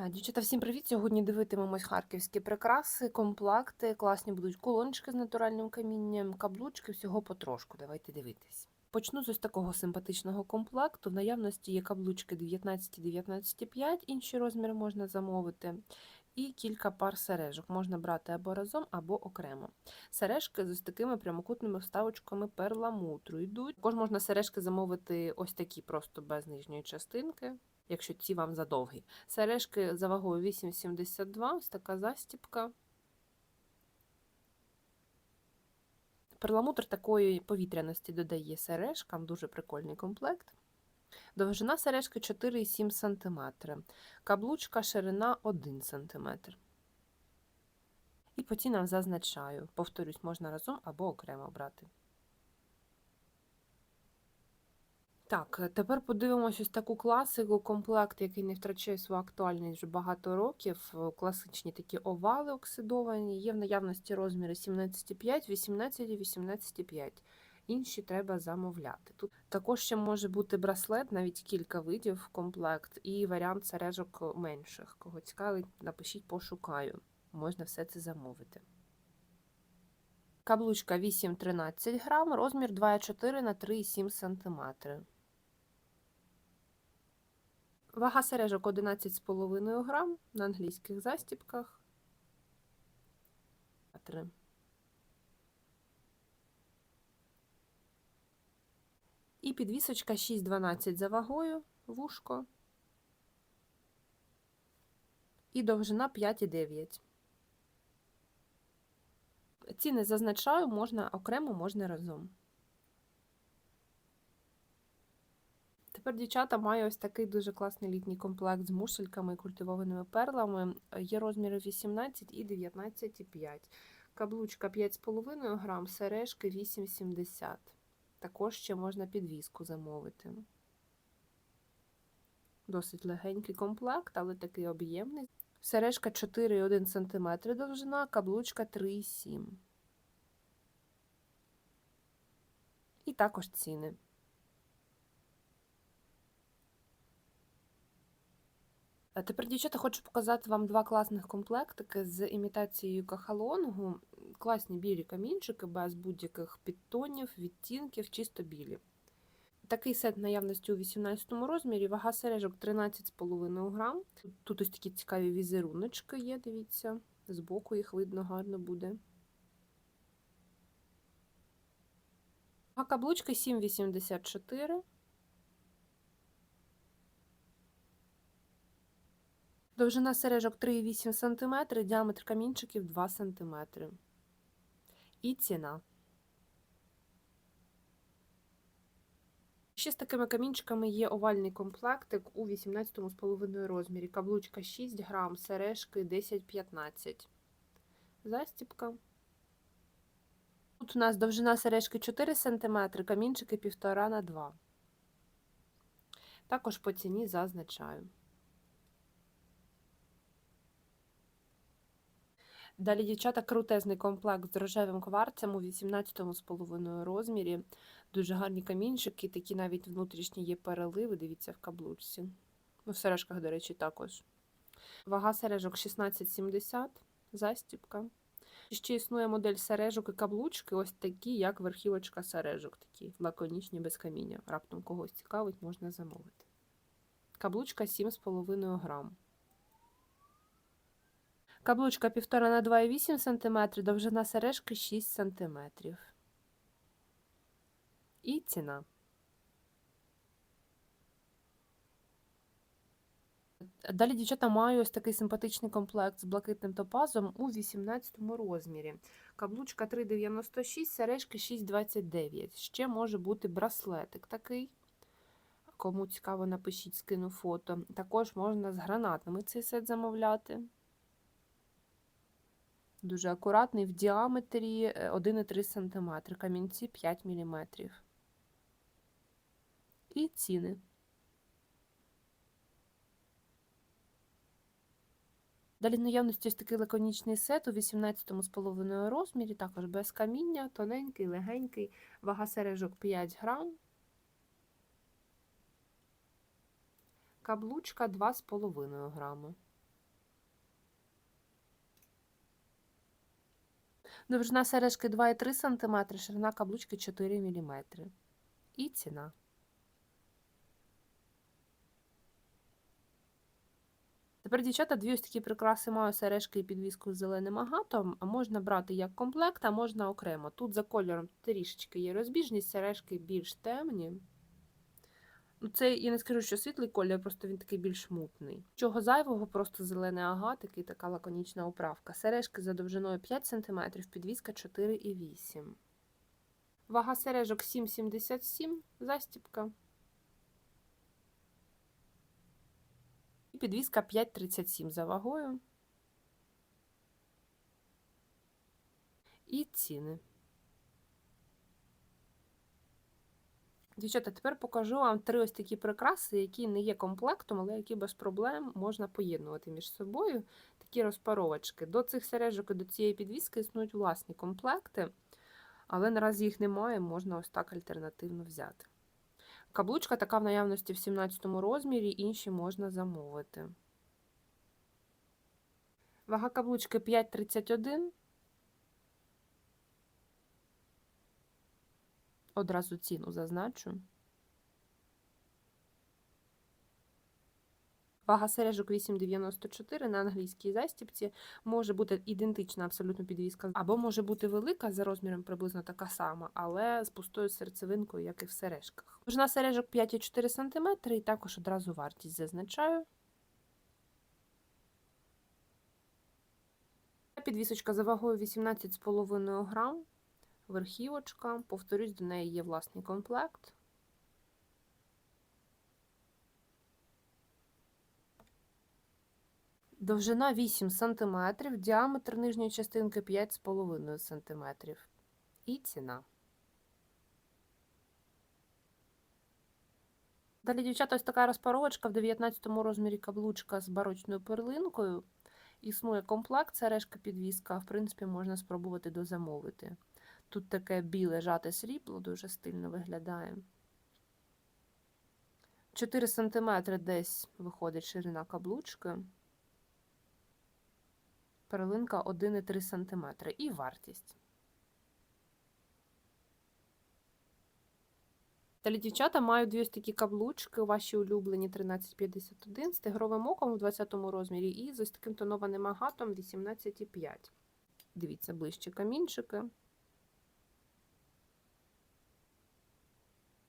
Е, Дівчата, всім привіт! Сьогодні дивитимемось харківські прикраси, комплекти. Класні будуть колончики з натуральним камінням, каблучки, всього потрошку. Давайте дивитись. Почну з ось такого симпатичного комплекту. В наявності є каблучки 19-19,5, інші розміри можна замовити. І кілька пар сережок можна брати або разом, або окремо. Сережки з ось такими прямокутними вставочками перламутру йдуть. Також можна сережки замовити ось такі, просто без нижньої частинки, якщо ці вам задовгі. Сережки за вагою 8,72, ось така застіпка. Перламутр такої повітряності додає сережкам, дуже прикольний комплект. Довжина сережки 4,7 см. Каблучка ширина 1 см. І по цінам зазначаю. Повторюсь, можна разом або окремо брати. Так, е, тепер подивимося ось таку класику, комплект, який не втрачає свою актуальність вже багато років. Е, Класичні такі овали оксидовані. Є в наявності розміри 17,5, 18 і 18,5. Інші треба замовляти. Тут також ще може бути браслет, навіть кілька видів комплект, і варіант сережок менших. Кого цікавить, напишіть, пошукаю. Можна все це замовити. Каблучка 8-13 грам, розмір 2,4 на 3,7 см. Вага сережок 11,5 грам на англійських застіпках. Три. І підвісочка 6,12 за вагою, вушко. І довжина 5,9. Ціни зазначаю, можна окремо, можна разом. Тепер, дівчата, маю ось такий дуже класний літній комплект з мушельками і культивованими перлами. Є розміри 18 і 19,5. Каблучка 5,5 грам, сережки 8,70. Також ще можна підвіску замовити. Досить легенький комплект, але такий об'ємний. Сережка 4,1 см довжина, каблучка 3,7. І також ціни. Тепер, дівчата, хочу показати вам два класних комплектики з імітацією кахалонгу. Класні білі камінчики без будь-яких підтонів, відтінків, чисто білі. Такий сет наявності у 18 розмірі, вага сережок 13,5 грам. Тут ось такі цікаві візеруночки є, дивіться, збоку їх видно гарно буде. А каблучка 7,84. Довжина сережок 3,8 см, діаметр камінчиків 2 см. І ціна. Ще з такими камінчиками є овальний комплектик у 18,5 розмірі. Каблучка 6 грам, сережки 10-15. Застіпка. Тут у нас довжина сережки 4 см, камінчики 1,5 на 2. Також по ціні зазначаю. Далі, дівчата, крутезний комплект з рожевим кварцем у 18,5 розмірі. Дуже гарні камінчики, такі навіть внутрішні є переливи, дивіться в каблучці. Ну, в сережках, до речі, також. Вага сережок 16,70, застіпка. Ще існує модель сережок і каблучки, ось такі, як верхівочка сережок, такі лаконічні без каміння. Раптом когось цікавить, можна замовити. Каблучка 7,5 грам. Каблучка 1,5 на 2,8 см, довжина сережки 6 см. І ціна. Далі, дівчата, маю ось такий симпатичний комплект з блакитним топазом у 18 розмірі. Каблучка 3,96, сережки 6,29. Ще може бути браслетик такий. Кому цікаво, напишіть, скину фото. Також можна з гранатами цей сет замовляти. Дуже акуратний в діаметрі 1,3 см, камінці 5 мм. І ціни. Далі наявності ось такий лаконічний сет у 18,5 розмірі, також без каміння, тоненький, легенький, вага сережок 5 грам. Каблучка 2,5 грами. Довжина сережки 2,3 см, ширина каблучки 4 мм. І ціна. Тепер, дівчата, дві ось такі прикраси маю сережки і підвіску з зеленим агатом. Можна брати як комплект, а можна окремо. Тут за кольором трішечки є розбіжність, сережки більш темні. Ну, Це я не скажу, що світлий колір, просто він такий більш мутний. Чого зайвого, просто зелений агат, такий така лаконічна управка. Сережки за довжиною 5 см, підвіска 4,8 Вага сережок 7,77 застіпка. І підвіска 5,37 за вагою. І ціни. Дівчата, тепер покажу вам три ось такі прикраси, які не є комплектом, але які без проблем можна поєднувати між собою. Такі розпаровочки. До цих сережок і до цієї підвіски існують власні комплекти, але наразі їх немає, можна ось так альтернативно взяти. Каблучка така в наявності в 17 розмірі, інші можна замовити. Вага каблучки 5,31. Одразу ціну зазначу. Вага сережок 8,94 на англійській застіпці може бути ідентична абсолютно підвіска, або може бути велика за розміром приблизно така сама, але з пустою серцевинкою, як і в сережках. Довжина сережок 5,4 см і також одразу вартість зазначаю. Підвісочка за вагою 18,5 грам. Верхівочка, повторюсь, до неї є власний комплект. Довжина 8 см, діаметр нижньої частинки 5,5 см. І ціна. Далі, дівчата, ось така розпаровочка в 19 розмірі каблучка з барочною перлинкою. Існує комплект, сережка підвіска, в принципі, можна спробувати дозамовити. Тут таке біле жате срібло, дуже стильно виглядає. 4 см десь виходить ширина каблучки. Перлинка 1,3 см. І вартість. Далі, дівчата, маю дві ось такі каблучки, ваші улюблені 1351 з тигровим оком у 20 розмірі і з ось таким тонованим агатом 18,5. Дивіться, ближче камінчики.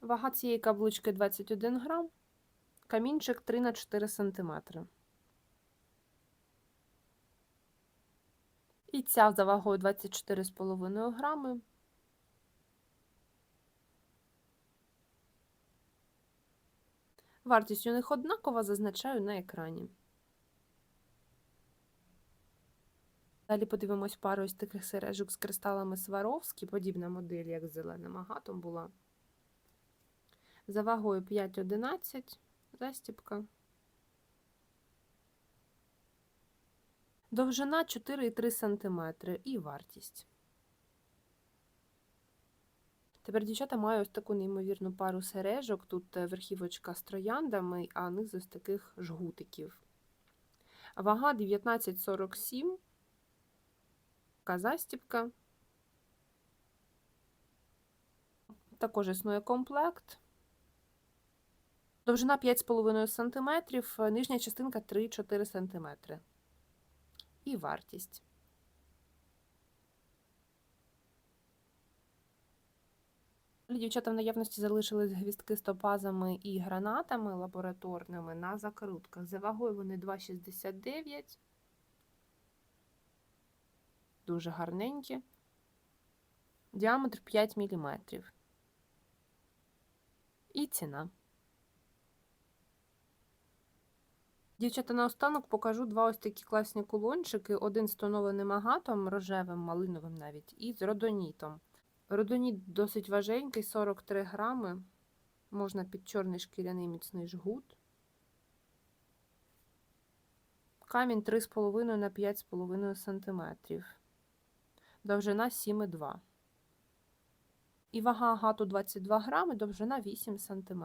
Вага цієї каблучки 21 грам, камінчик 3 на 4 см. І ця за вагою 24,5 грами. Вартість у них однакова, зазначаю на екрані. Далі подивимось пару ось таких сережок з кристалами Сваровські, подібна модель, як з зеленим агатом була. За вагою 5,11 застіпка. Довжина 4,3 см і вартість. Тепер, дівчата, маю ось таку неймовірну пару сережок. Тут е, верхівочка з трояндами, а низ ось таких жгутиків. Вага 19,47. Така застіпка. Також існує комплект. Довжина 5,5 см, нижня частинка 3-4 см. І вартість. Дівчата в наявності залишились гвістки з топазами і гранатами лабораторними на закрутках. За вагою вони 2,69. Дуже гарненькі. Діаметр 5 мм. І ціна. Дівчата, наостанок покажу два ось такі класні кулончики. Один з тонованим агатом, рожевим, малиновим навіть, і з родонітом. Родоніт досить важенький, 43 грами. Можна під чорний шкіряний міцний жгут. Камінь 3,5 на 5,5 см. Довжина 7,2. І вага агату 22 грами, довжина 8 см.